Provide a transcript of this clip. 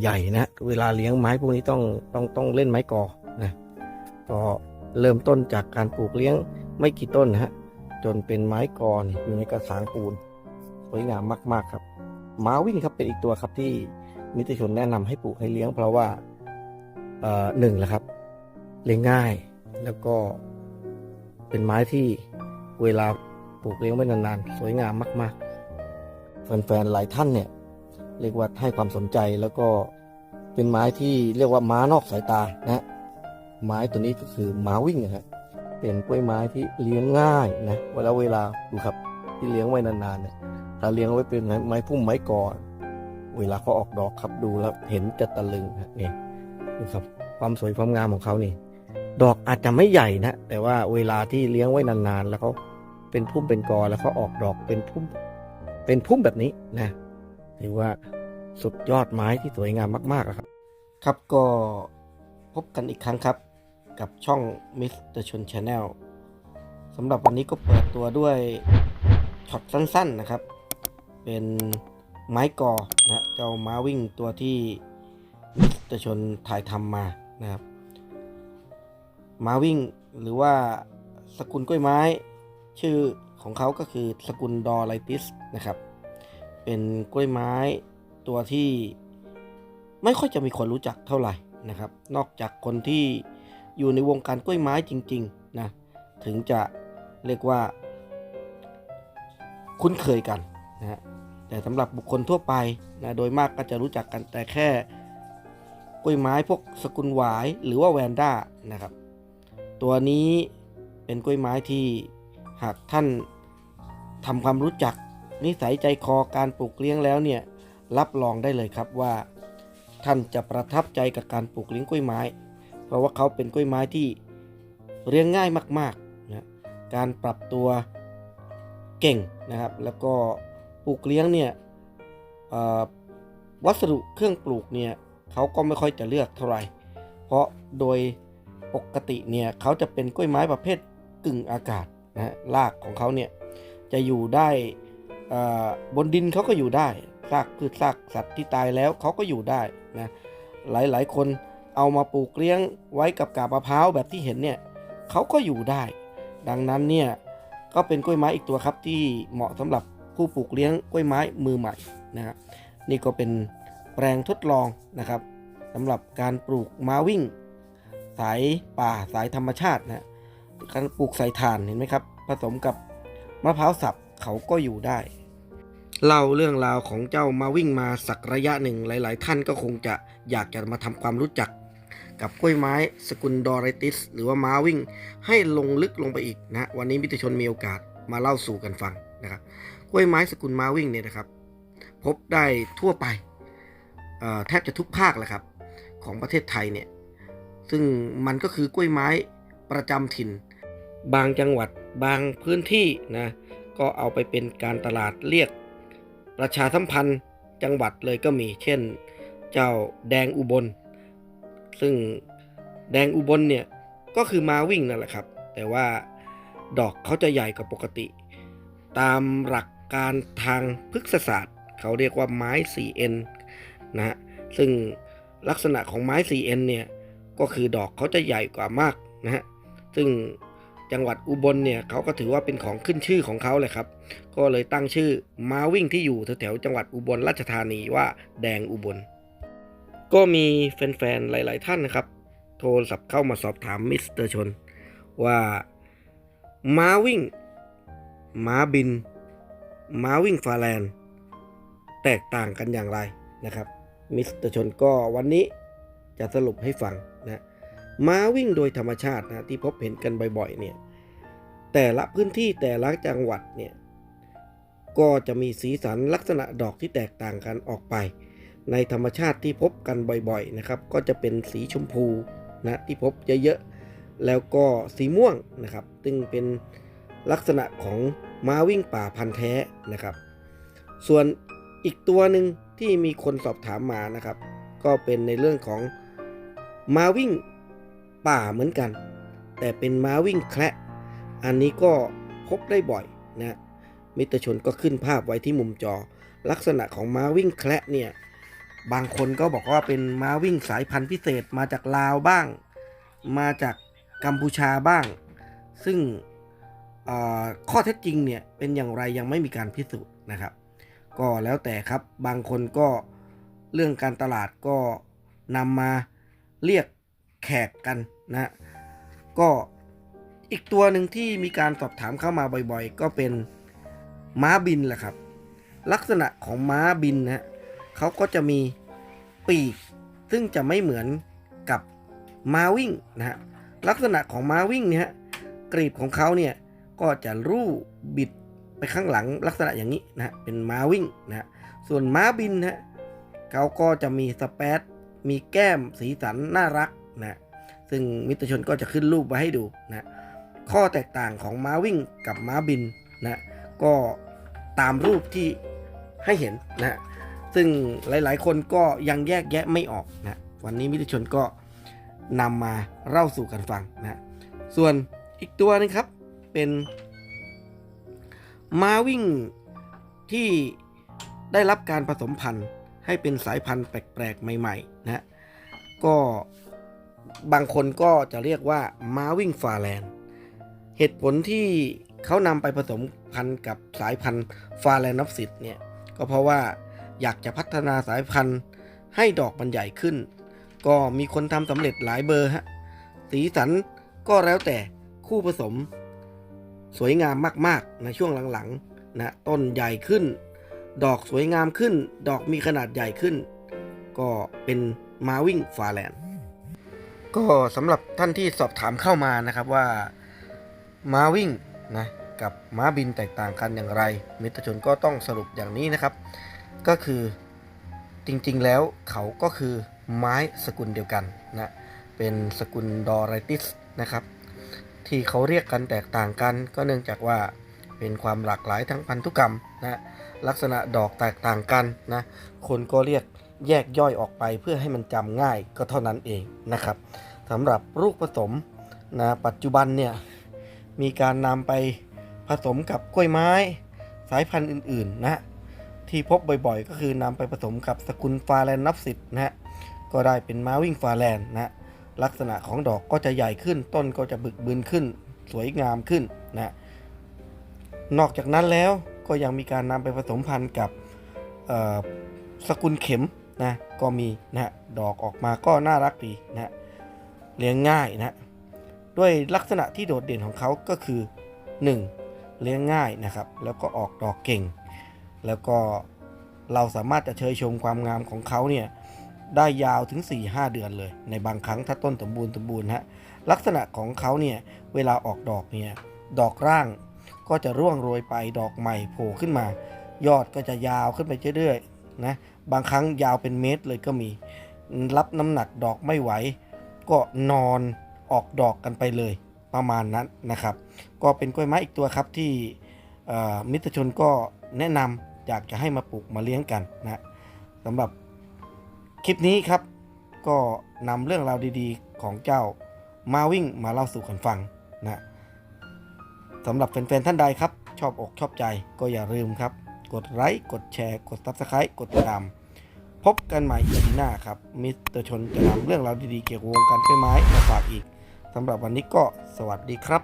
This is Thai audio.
ใหญ่ๆนะเวลาเลี้ยงไม้พวกนี้ต้องต้องต้องเล่นไม้กอนะก็เริ่มต้นจากการปลูกเลี้ยงไม่กี่ต้นนะฮะจนเป็นไม้กออยู่ในกระถางปูนสวยงามมากๆครับม้าวิ่งครับเป็นอีกตัวครับที่มิตรชนแนะนำให้ปลูกให้เลี้ยง เพราะว่าเอ่อหนึ่งแหละครับ เลี้ยงง่ายแล้วก็เป็นไม้ที่เวลาปลูกเลี้ยงไว้นานๆ สวยงามมากๆแฟนๆหลายท่านเนี่ย เรียกว่าให้ความสนใจแล้วก็เป็นไม้ที่เรียกว่าม้านอกสายตานะไม้ตัวนี้ก็คือม้าวิ่งนะฮะเป็นกล้วยไม้ที่เลี้ยงง่ายนะเวลาเวลาดูครับที่เลี้ยงไว้นานๆเนี่ยถ้าเลี้ยงไว้เป็นไม้พุ่มไม้กอเวลาเขาออกดอกครับดูแล้วเห็นจะตะลึงฮะนี่ดูครับความสวยความงามของเขานี่ ดอกอาจจะไม่ใหญ่นะแต่ว่าเวลาที่เลี้ยงไว้นานๆ แล้วเขาเป็นพุ่มเป็นกอแล้วเขาออกดอกเป็นพุ่ม เป็นพุ่มแบบนี้นะ ถือว่าสุดยอดไม้ที่สวยงามมากๆครับ ครับก็พบกันอีกครั้งครับ กับช่อง Mr. ชน Channel สำหรับวันนี้ก็เปิดตัวด้วยช็อตสั้นๆนะครับ เป็นไม้กอนะเจ้าม้าวิ่งตัวที่มิสเตอร์ชนถ่ายทำมานะครับม้าวิ่งหรือว่าสกุลกล้วยไม้ ชื่อของเขาก็คือสกุลดอไลติสนะครับ เป็นกล้วยไม้ตัวที่ไม่ค่อยจะมีคนรู้จักเท่าไหร่นะครับ นอกจากคนที่อยู่ในวงการกล้วยไม้จริงๆนะถึงจะเรียกว่า คุ้นเคยกันนะฮะแต่สำหรับบุคคลทั่วไปนะโดยมากก็จะรู้จักกันแต่แค่กล้วยไม้พวกสกุลหวายหรือว่าแวนด้านะครับ ตัวนี้เป็นกล้วยไม้ที่หากท่านทำความรู้จัก นิสัยใจคอการปลูกเลี้ยงแล้วเนี่ยรับรองได้เลยครับว่า ท่านจะประทับใจกับการปลูกเลี้ยงกล้วยไม้ เพราะว่าเขาเป็นกล้วยไม้ที่เลี้ยงง่ายมากๆนะการปรับตัวเก่งนะครับ แล้วก็ปลูกเลี้ยงเนี่ยวัสดุเครื่องปลูกเนี่ยเขาก็ไม่ค่อยจะเลือกเท่าไหร่ เพราะโดยปกติเนี่ยเขาจะเป็นกล้วยไม้ประเภทกึ่งอากาศนะรากของเขาเนี่ยจะอยู่ได้ บนดินเขาก็อยู่ได้ซากพืชซากสัตว์ที่ตายแล้วเขาก็อยู่ได้นะหลายๆ คนเอามาปลูกเลี้ยงไว้กับกาบมะพร้าวแบบที่เห็นเนี่ยเขาก็อยู่ได้ ดังนั้นเนี่ยก็เป็นกล้วยไม้อีกตัวครับที่เหมาะสำหรับผู้ปลูกเลี้ยงกล้วยไม้มือใหม่นะครับนี่ก็เป็นแปลงทดลองนะครับสำหรับการปลูกม้าวิ่ง สายป่าสายธรรมชาตินะการปลูกใส่ถ่านเห็นไหมครับ ผสมกับมะพร้าวสับเขาก็อยู่ได้ เล่าเรื่องราวของเจ้ามาวิ่งมาสักระยะหนึ่งหลาย ๆ ท่านก็คงจะอยากจะมาทำความรู้จัก กับกล้วยไม้สกุลดอไรติส หรือว่าม้าวิ่ง ให้ลงลึกลงไปอีกนะวันนี้มิตรชนมีโอกาสมาเล่าสู่กันฟังนะครับกล้วยไม้สกุลม้าวิ่งเนี่ยนะครับ พบได้ทั่วไปแทบจะทุกภาคแหละครับของประเทศไทยเนี่ยซึ่งมันก็คือกล้วยไม้ประจำถิ่น บางจังหวัดบางพื้นที่นะก็เอาไปเป็นการตลาดเรียก ประชาสัมพันธ์จังหวัดเลยก็มี เช่น เจ้าแดงอุบล ซึ่งแดงอุบลเนี่ยก็คือมาวิ่งนั่นแหละครับ แต่ว่าดอกเขาจะใหญ่กว่าปกติ ตามหลักการทางพฤกษศาสตร์ เขาเรียกว่าไม้ 4N นะฮะซึ่งลักษณะของไม้ 4N เนี่ยก็คือดอกเขาจะใหญ่กว่ามากนะฮะซึ่ง จังหวัดอุบลเนี่ยเขาก็ถือว่าเป็นของขึ้นชื่อของเขาเลยครับ ก็เลยตั้งชื่อม้าวิ่งที่อยู่แถวๆจังหวัดอุบลราชธานีว่าแดงอุบล ก็มีแฟนๆหลาย ๆ ท่านนะครับ โทรศัพท์เข้ามาสอบถามมิสเตอร์ชน ว่าม้าวิ่ง ม้าบิน ม้าวิ่งฟาแลน แตกต่างกันอย่างไรนะครับมิสเตอร์ชนก็วันนี้จะสรุปให้ฟัง ม้าวิ่งโดยธรรมชาตินะที่พบเห็นกันบ่อยๆเนี่ยแต่ละพื้นที่แต่ละจังหวัดเนี่ยก็จะมีสีสันลักษณะดอกที่แตกต่างกันออกไป ในธรรมชาติที่พบกันบ่อยๆนะครับ ก็จะเป็นสีชมพูนะที่พบเยอะๆแล้วก็สีม่วงนะครับ ซึ่งเป็นลักษณะของม้าวิ่งป่าพันธุ์แท้นะครับ ส่วนอีกตัวหนึ่งที่มีคนสอบถามมานะครับ ก็เป็นในเรื่องของม้าวิ่ง ป่าเหมือนกัน แต่เป็นม้าวิ่งแคระอันนี้ก็พบได้บ่อยนะมิตรชนก็ขึ้นภาพไว้ที่มุมจอ ลักษณะของม้าวิ่งแคระเนี่ยบางคนก็บอกว่าเป็นม้าวิ่งสายพันธุ์พิเศษมาจากลาวบ้าง มาจากกัมพูชาบ้าง ซึ่งข้อเท็จจริงเนี่ยเป็นอย่างไรยังไม่มีการพิสูจน์นะครับ ก็แล้วแต่ครับบางคนก็เรื่องการตลาดก็นำมาเรียกแขกกัน นะก็อีกตัวหนึ่งที่มีการสอบถามเข้ามาบ่อยๆ ก็เป็นม้าบินแหละครับ ลักษณะของม้าบินนะเขาก็จะมีปีก ซึ่งจะไม่เหมือนกับม้าวิ่งนะฮะลักษณะของม้าวิ่งเนี่ยฮะกรีบของเขาเนี่ยก็จะรูบิดไปข้างหลังลักษณะอย่างนี้นะฮะเป็นม้าวิ่งนะฮะส่วนม้าบินนะฮะเขาก็จะมีสเปซมีแก้มสีสันน่ารักนะ ซึ่งมิตรชนก็จะขึ้นรูปไว้ให้ดูนะข้อแตกต่างของม้าวิ่งกับม้าบินนะก็ตามรูปที่ให้เห็นนะฮะซึ่งหลายๆ คนก็ยังแยกแยะไม่ออกนะวันนี้มิตรชนก็นำมาเล่าสู่กันฟังนะส่วนอีกตัวนึงครับเป็นม้าวิ่งที่ได้รับการผสมพันธุ์ให้เป็นสายพันธุ์แปลกๆ ใหม่ๆนะก็ บางคนก็จะเรียกว่าม้าวิ่งฟาแลนด์เหตุผลที่เขานำไปผสมพันธุ์กับสายพันธุ์ฟาแลนด์นับสิทธิ์เนี่ยก็เพราะว่าอยากจะพัฒนาสายพันธุ์ให้ดอกมันใหญ่ขึ้น ก็มีคนทำสำเร็จหลายเบอร์ฮะสีสันก็แล้วแต่คู่ผสม สวยงามมากๆในช่วงหลังๆนะต้นใหญ่ขึ้น ดอกสวยงามขึ้น ดอกมีขนาดใหญ่ขึ้น ก็เป็นมาวิ่งฟาแลนด์ ก็สำหรับท่านที่สอบถามเข้ามานะครับว่าม้าวิ่งนะกับม้าบินแตกต่างกันอย่างไร มิตรชนก็ต้องสรุปอย่างนี้นะครับ ก็คือจริงๆแล้วเขาก็คือไม้สกุลเดียวกันนะเป็นสกุลดอไรติสนะครับ ที่เขาเรียกกันแตกต่างกัน ก็เนื่องจากว่าเป็นความหลากหลายทั้งพันธุกรรมนะลักษณะดอกแตกต่างกันนะคนก็เรียก แยกย่อยออกไปเพื่อให้มันจำง่ายก็เท่านั้นเองนะครับสำหรับลูกผสมนะปัจจุบันเนี่ยมีการนำไปผสมกับกล้วยไม้ สายพันธุ์อื่นๆนะที่พบบ่อยๆ ก็คือนำไปผสมกับสกุลฟาแลนนับสิบนะฮะก็ได้เป็นมาวิ่งฟาแลนนะฮะลักษณะของดอกก็จะใหญ่ขึ้น ต้นก็จะบึกบึนขึ้น สวยงามขึ้นนะนอกจากนั้นแล้วก็ยังมีการนำไปผสมพันธุ์กับสกุลเข็ม นะก็มีนะดอกออกมาก็น่ารักดีนะเลี้ยงง่ายนะฮะด้วยลักษณะที่โดดเด่นของเขาก็คือ 1. เลี้ยงง่ายนะครับ แล้วก็ออกดอกเก่ง แล้วก็เราสามารถจะเชยชมความงามของเขาเนี่ยได้ยาวถึง 4-5 เดือนเลย ในบางครั้งถ้าต้นสมบูรณ์สมบูรณ์ฮะลักษณะของเขาเนี่ยเวลาออกดอกเนี่ยดอกร่างก็จะร่วงโรยไปดอกใหม่โผล่ขึ้นมา ยอดก็จะยาวขึ้นไปเรื่อยๆนะ บางครั้งยาวเป็นเมตรเลยก็มี รับน้ำหนักดอกไม่ไหว ก็นอนออกดอกกันไปเลยประมาณนั้นนะครับ ก็เป็นกล้วยไม้อีกตัวครับที่มิตรชนก็แนะนำอยากจะให้มาปลูกมาเลี้ยงกันนะสำหรับคลิปนี้ครับ ก็นำเรื่องราวดีๆของเจ้ามาวิ่งมาเล่าสู่กันฟังนะสำหรับแฟนๆท่านใดครับ ชอบอกชอบใจก็อย่าลืมครับ กดไลค์กดแชร์ กด Subscribe กดติดตาม พบกันใหม่อีพีหน้าครับ มิสเตอร์ชนจะนำเรื่องราวดีๆเกี่ยวกับวงการไฟไม้มาฝากอีกสำหรับวันนี้ก็สวัสดีครับ